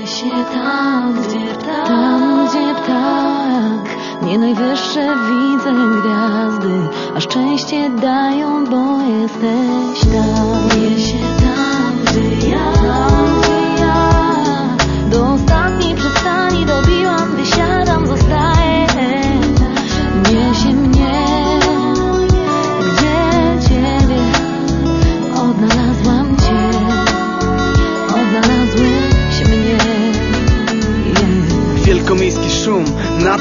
Niesie tam, gdzie ptak, tam, gdzie ptak Nie najwyższe widzę gwiazdy A szczęście dają, bo jesteś tam. Niesie tam,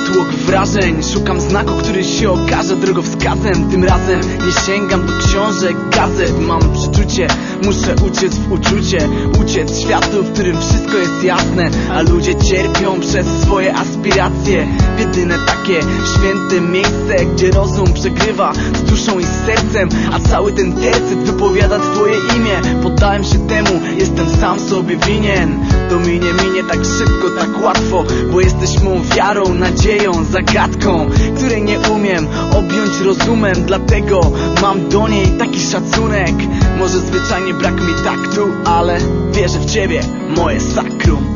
natłok wrażeń. Szukam znaku, który się okaże. Drogowskazem Tym razem nie sięgam do książek, gazet. Mam przeczucie, muszę uciec w uczucie. Uciec światu, w którym wszystko jest jasne. A ludzie cierpią przez swoje aspiracje. W jedyne takie święte miejsce Gdzie rozum przegrywa z duszą i z sercem. A cały ten tercet wypowiada twoje imię. Poddałem się temu, jestem sam sobie winien. To minie, minie tak szybko, tak łatwo Bo jesteś mą wiarą, nadzieją, zagadką Której nie umiem objąć rozumem. Dlatego mam do niej taki szacunek. Może zwyczajnie brak mi taktu, ale wierzę w ciebie, moje sakrum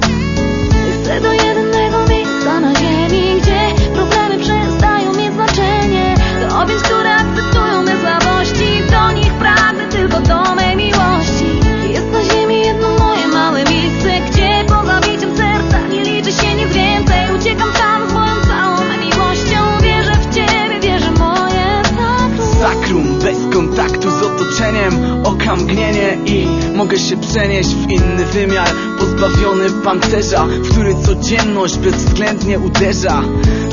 Oka mgnienie i mogę się przenieść w inny wymiar. Pozbawiony pancerza, w który codzienność bezwzględnie uderza.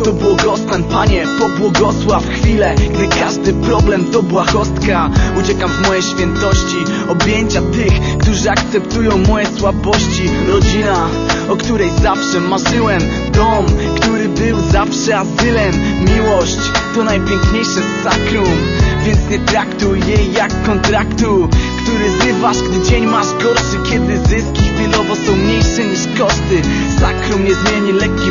To błogostan, Panie, pobłogosław chwilę Gdy każdy problem to błahostka. Uciekam w moje świętości, objęcia tych, którzy akceptują moje słabości. Rodzina, o której zawsze marzyłem. Dom, który był zawsze azylem. Miłość to najpiękniejsze sakrum Więc nie traktuj jej jak kontraktu Który zrywasz, gdy dzień masz gorszy Kiedy zyski chwilowo są mniejsze niż koszty. Sakrum nie zmieni lekki